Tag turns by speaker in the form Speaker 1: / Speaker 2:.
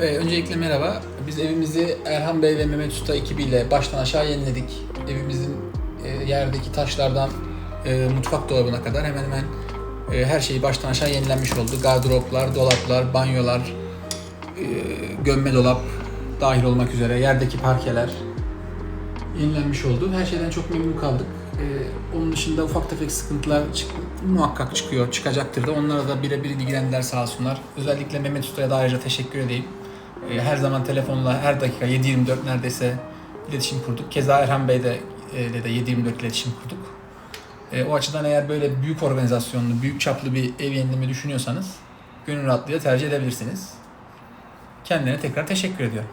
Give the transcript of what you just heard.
Speaker 1: Ee, öncelikle merhaba. Biz evimizi Erhan Bey ve Mehmet Usta ekibiyle baştan aşağı yeniledik. Evimizin e, yerdeki taşlardan e, mutfak dolabına kadar hemen hemen e, her şeyi baştan aşağı yenilenmiş oldu. Gardıroplar, dolaplar, banyolar, e, gömme dolap dahil olmak üzere yerdeki parkeler yenilenmiş oldu. Her şeyden çok memnun kaldık. E, onun dışında ufak tefek sıkıntılar çık- muhakkak çıkıyor, çıkacaktır da. Onlara da birebir ilgilendiler sağ olsunlar. Özellikle Mehmet Usta'ya da ayrıca teşekkür edeyim. E, Her zaman telefonla her dakika 7-24 neredeyse iletişim kurduk. Keza Erhan Bey de, e, ile de 7-24 iletişim kurduk. E, O açıdan eğer böyle büyük organizasyonlu, büyük çaplı bir ev yenileme düşünüyorsanız gönül rahatlığıyla tercih edebilirsiniz. Kendilerine tekrar teşekkür ediyorum.